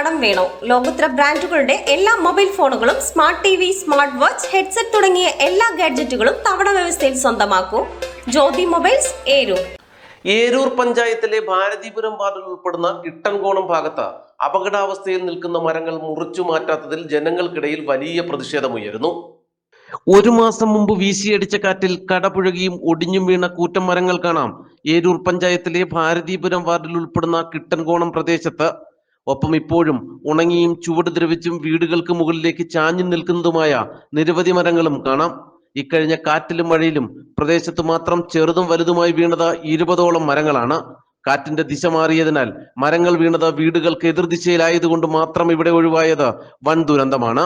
കടം വേണോ? ലോകോത്തര ബ്രാൻഡുകളുടെ എല്ലാ മൊബൈൽ ഫോണുകളും smart T V smart watch headset തുടങ്ങിയ എല്ലാ ഗാഡ്ജറ്റുകളും തവണ വ്യവസ്ഥയിൽ സ്വന്തമാക്കൂ. ജ്യോതി മൊബൈൽസ് ഏരൂർ. ഏരൂർ പഞ്ചായത്തിലെ ഭാരതീപുരം വാർഡിൽ ഉൾപ്പെടുന്ന ഇട്ടൻകോണം ഭാഗത്ത് അപകടാവസ്ഥയിൽ നിൽക്കുന്ന മരങ്ങൾ മുറിച്ചു മാറ്റാത്തതിൽ ജനങ്ങൾക്കിടയിൽ വലിയ പ്രതിഷേധമുയരുന്നു. ഒരു മാസം മുമ്പ് വീശിയടിച്ച കാറ്റിൽ കടപുഴകിയും ഒടിഞ്ഞും വീണ കൂറ്റം മരങ്ങൾ കാണാം. ഏരൂർ പഞ്ചായത്തിലെ ഭാരതീപുരം വാർഡിൽ ഉൾപ്പെടുന്ന കിട്ടൻകോണം പ്രദേശത്ത് ഒപ്പം ഇപ്പോഴും ഉണങ്ങിയും ചുവട് ദ്രവിച്ചും വീടുകൾക്ക് മുകളിലേക്ക് ചാഞ്ഞു നിൽക്കുന്നതുമായ നിരവധി മരങ്ങളും കാണാം. ഇക്കഴിഞ്ഞ കാറ്റിലും മഴയിലും പ്രദേശത്ത് മാത്രം ചെറുതും വലുതുമായി വീണത് ഇരുപതോളം മരങ്ങളാണ്. കാറ്റിന്റെ ദിശ മാറിയതിനാൽ മരങ്ങൾ വീണത് വീടുകൾക്ക് എതിർദിശയിലായതുകൊണ്ട് മാത്രം ഇവിടെ ഒഴിവായത് വൻ ദുരന്തമാണ്.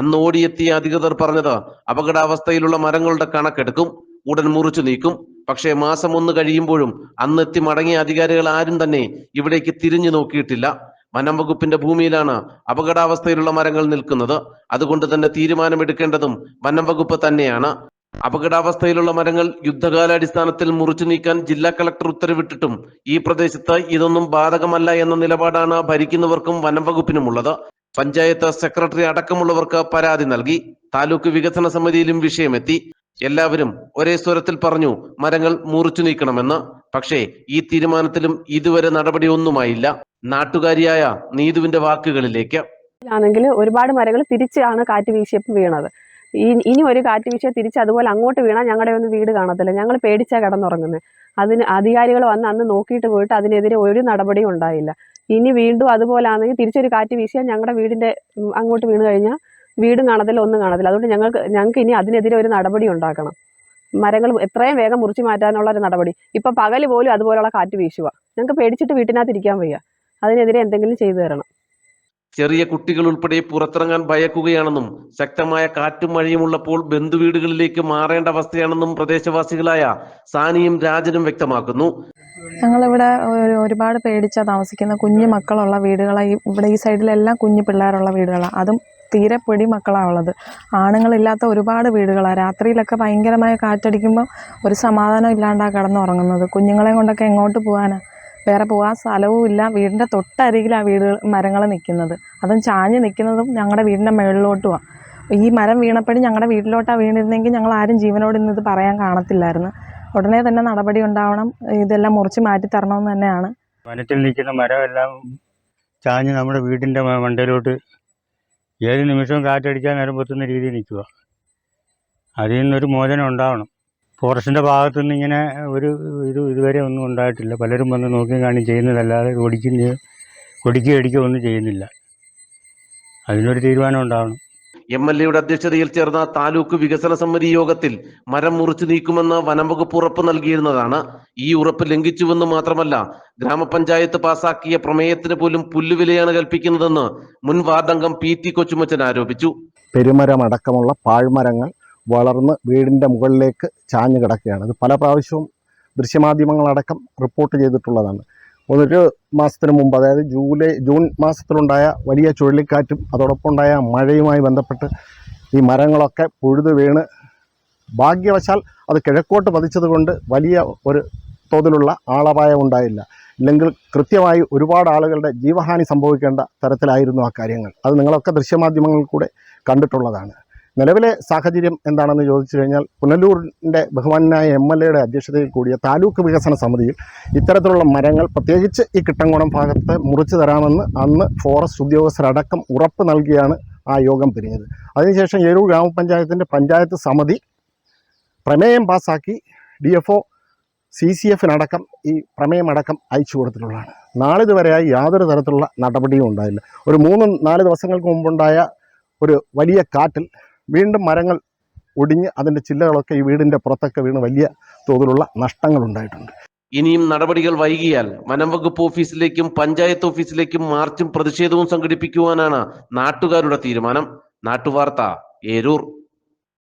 അന്ന് ഓടിയെത്തിയ അധികൃതർ പറഞ്ഞത് അപകടാവസ്ഥയിലുള്ള മരങ്ങളുടെ കണക്കെടുക്കും ഉടൻ മുറിച്ചു നീക്കും. പക്ഷേ മാസം ഒന്ന് കഴിയുമ്പോഴും അന്നെത്തി മടങ്ങിയ അധികാരികൾ ആരും തന്നെ ഇവിടേക്ക് തിരിഞ്ഞു നോക്കിയിട്ടില്ല. വനം വകുപ്പിന്റെ ഭൂമിയിലാണ് അപകടാവസ്ഥയിലുള്ള മരങ്ങൾ നിൽക്കുന്നത്. അതുകൊണ്ട് തന്നെ തീരുമാനമെടുക്കേണ്ടതും വനം വകുപ്പ് തന്നെയാണ്. അപകടാവസ്ഥയിലുള്ള മരങ്ങൾ യുദ്ധകാലാടിസ്ഥാനത്തിൽ മുറിച്ചു നീക്കാൻ ജില്ലാ കളക്ടർ ഉത്തരവിട്ടിട്ടും ഈ പ്രദേശത്ത് ഇതൊന്നും ബാധകമല്ല എന്ന നിലപാടാണ് ഭരിക്കുന്നവർക്കും വനം വകുപ്പിനുമുള്ളത് പഞ്ചായത്ത് സെക്രട്ടറി അടക്കമുള്ളവർക്ക് പരാതി നൽകി. താലൂക്ക് വികസന സമിതിയിലും വിഷയമെത്തി. എല്ലാവരും ഒരേ സ്വരത്തിൽ പറഞ്ഞു മരങ്ങൾ മുറിച്ചു നീക്കണമെന്ന്. പക്ഷേ ഈ തീരുമാനത്തിലും ഇതുവരെ നടപടിയൊന്നുമായില്ല. നാട്ടുകാരിയായ നീതുവിന്റെ വാക്കുകളിലേക്ക്. ആണെങ്കിൽ ഒരുപാട് മരങ്ങൾ തിരിച്ചാണ് കാറ്റ് വീശിയപ്പോൾ വീണത്. ഇനി ഒരു കാറ്റ് വീശിയ തിരിച്ച് അതുപോലെ അങ്ങോട്ട് വീണാൽ ഞങ്ങളുടെ ഒന്നും വീട് കാണത്തില്ല. ഞങ്ങൾ പേടിച്ചാ കിടന്നുറങ്ങുന്നത് അതിന് അധികാരികൾ വന്ന് അന്ന് നോക്കിയിട്ട് പോയിട്ട് അതിനെതിരെ ഒരു നടപടിയും ഉണ്ടായില്ല. ഇനി വീണ്ടും അതുപോലെ ആണെങ്കിൽ തിരിച്ചൊരു കാറ്റ് വീശിയാൽ ഞങ്ങളുടെ വീടിന്റെ അങ്ങോട്ട് വീണ് കഴിഞ്ഞാൽ വീടും കാണത്തില്ല ഒന്നും കാണത്തില്ല. അതുകൊണ്ട് ഞങ്ങൾക്ക് ഞങ്ങൾക്ക് ഇനി അതിനെതിരെ ഒരു നടപടി ഉണ്ടാക്കണം. മരങ്ങൾ എത്രയും വേഗം മുറിച്ച് മാറ്റാനുള്ള ഒരു നടപടി. ഇപ്പം പകൽ പോലും അതുപോലുള്ള കാറ്റ് വീശുക ഞങ്ങൾക്ക് പേടിച്ചിട്ട് വീട്ടിനകത്ത് ഇരിക്കാൻ വയ്യ. അതിനെതിരെ എന്തെങ്കിലും ചെയ്തു തരണം. ചെറിയ കുട്ടികൾ ഉൾപ്പെടെ പുറത്തിറങ്ങാൻ ഭയക്കുകയാണെന്നും ശക്തമായ കാറ്റും മഴയും ഉള്ളപ്പോൾ ബന്ധുവീടുകളിലേക്ക് മാറേണ്ട അവസ്ഥയാണെന്നും പ്രദേശവാസികളായ സാനിയും രാജനും വ്യക്തമാക്കുന്നു. ഞങ്ങളിവിടെ ഒരു- ഒരുപാട് പേടിച്ചാ താമസിക്കുന്ന കുഞ്ഞു മക്കളുള്ള വീടുകളാണ് ഈ ഇവിടെ ഈ സൈഡിലെല്ലാം കുഞ്ഞു പിള്ളേരുള്ള വീടുകളാണ് അതും തീരെ പൊടി മക്കളാണ് ഉള്ളത്. ആണുങ്ങളില്ലാത്ത ഒരുപാട് വീടുകളാണ് രാത്രിയിലൊക്കെ ഭയങ്കരമായ കാറ്റടിക്കുമ്പോൾ ഒരു സമാധാനം ഇല്ലാണ്ടാണ് കിടന്നുറങ്ങുന്നത്. കുഞ്ഞുങ്ങളെ കൊണ്ടൊക്കെ എങ്ങോട്ട് പോകാനാ വേറെ പോകാൻ സ്ഥലവും ഇല്ല. വീടിന്റെ തൊട്ടരികിലാണ് വീടുകൾ മരങ്ങൾ നിൽക്കുന്നത് അതും ചാഞ്ഞ് നിൽക്കുന്നതും ഞങ്ങളുടെ വീടിന്റെ മുകളിലോട്ടുമാണ് ഈ മരം വീണപ്പോഴും ഞങ്ങളുടെ വീട്ടിലോട്ടാണ് വീണിരുന്നെങ്കിൽ ഞങ്ങൾ ആരും ജീവനോട് ഇന്ന് ഇത് പറയാൻ കാണത്തില്ലായിരുന്നു. ഉടനെ തന്നെ നടപടി ഉണ്ടാവണം. ഇതെല്ലാം മുറിച്ച് മാറ്റി തരണമെന്ന് തന്നെയാണ്. വനത്തിൽ നിൽക്കുന്ന മരമെല്ലാം ചാഞ്ഞ് നമ്മുടെ വീടിന്റെ മണ്ടയിലോട്ട് ഏത് നിമിഷവും കാറ്റടിക്കാൻ നേരം പൊത്തുന്ന രീതിയിൽ നിൽക്കുക അതിൽ നിന്നൊരു മോചനം ഉണ്ടാവണം. ഫോറസ്റ്റിന്റെ ഭാഗത്തു നിന്ന് ഇങ്ങനെ ഒരു ഇത് ഇതുവരെ ഒന്നും ഉണ്ടായിട്ടില്ല. പലരും വന്ന് നോക്കിയും കാണി ചെയ്യുന്നതല്ലാതെ ഒടിക്കുകയോ ഒടിക്കുകയോ അടിക്കുകയോ ഒന്നും ചെയ്യുന്നില്ല. അതിനൊരു തീരുമാനം ഉണ്ടാവണം. എം എൽ എയുടെ അധ്യക്ഷതയിൽ ചേർന്ന താലൂക്ക് വികസന സമിതി യോഗത്തിൽ മരം മുറിച്ചു നീക്കുമെന്ന് വനംവകുപ്പ് ഉറപ്പ് നൽകിയിരുന്നതാണ്. ഈ ഉറപ്പ് ലംഘിച്ചുവെന്ന് മാത്രമല്ല ഗ്രാമപഞ്ചായത്ത് പാസാക്കിയ പ്രമേയത്തിന് പോലും പുല്ലുവിലയാണ് കൽപ്പിക്കുന്നതെന്ന് മുൻ വാർഡംഗം പി ടി കൊച്ചുമച്ചൻ ആരോപിച്ചു. പെരുമരമടക്കമുള്ള പാഴ്മരങ്ങൾ വളർന്ന് വീടിന്റെ മുകളിലേക്ക് ചാഞ്ഞു കിടക്കുകയാണ്. അത് പല പ്രാവശ്യവും ദൃശ്യമാധ്യമങ്ങളടക്കം റിപ്പോർട്ട് ചെയ്തിട്ടുള്ളതാണ്. ഒരു മാസത്തിന് മുമ്പ് അതായത് ജൂലൈ ജൂൺ മാസത്തിലുണ്ടായ വലിയ ചുഴലിക്കാറ്റും അതോടൊപ്പം ഉണ്ടായ മഴയുമായി ബന്ധപ്പെട്ട് ഈ മരങ്ങളൊക്കെ പുഴുതു വീണ് ഭാഗ്യവശാൽ അത് കിഴക്കോട്ട് പതിച്ചതുകൊണ്ട് വലിയ ഒരു തോതിലുള്ള ആളപായം ഉണ്ടായില്ല. ഇല്ലെങ്കിൽ കൃത്യമായി ഒരുപാട് ആളുകളുടെ ജീവഹാനി സംഭവിക്കേണ്ട തരത്തിലായിരുന്നു ആ കാര്യങ്ങൾ. അത് നിങ്ങളൊക്കെ ദൃശ്യമാധ്യമങ്ങളിൽ കൂടെ കണ്ടിട്ടുള്ളതാണ്. നിലവിലെ സാഹചര്യം എന്താണെന്ന് ചോദിച്ചു കഴിഞ്ഞാൽ പുനലൂരിന്റെ ബഹുമാനായ എം എൽ എയുടെ അധ്യക്ഷതയിൽ കൂടിയ താലൂക്ക് വികസന സമിതിയിൽ ഇത്തരത്തിലുള്ള മരങ്ങൾ പ്രത്യേകിച്ച് ഈ കിട്ടംകോണം ഭാഗത്ത് മുറിച്ചു തരാമെന്ന് അന്ന് ഫോറസ്റ്റ് ഉദ്യോഗസ്ഥരടക്കം ഉറപ്പ് നൽകിയാണ് ആ യോഗം പിരിഞ്ഞത്. അതിനുശേഷം ഏരൂർ ഗ്രാമപഞ്ചായത്തിന്റെ പഞ്ചായത്ത് സമിതി പ്രമേയം പാസ്സാക്കി D F O C C എഫിനടക്കം ഈ പ്രമേയമടക്കം അയച്ചു കൊടുത്തിട്ടുള്ളതാണ്. നാളിതുവരെയായി യാതൊരു തരത്തിലുള്ള നടപടിയും ഉണ്ടായില്ല. ഒരു മൂന്ന് നാല് ദിവസങ്ങൾക്ക് മുമ്പുണ്ടായ ഒരു വലിയ കാറ്റിൽ വീണ്ടും മരങ്ങൾ ഒടിഞ്ഞ് അതിന്റെ ചില്ലകളൊക്കെ ഈ വീടിന്റെ പുറത്തൊക്കെ വീണ് വലിയ തോതിലുള്ള നഷ്ടങ്ങൾ ഉണ്ടായിട്ടുണ്ട് ഇനിയും നടപടികൾ വൈകിയാൽ വനം വകുപ്പ് ഓഫീസിലേക്കും പഞ്ചായത്ത് ഓഫീസിലേക്കും മാർച്ചും പ്രതിഷേധവും സംഘടിപ്പിക്കുവാനാണ് നാട്ടുകാരുടെ തീരുമാനം. നാട്ടുവാർത്ത ഏരൂർ.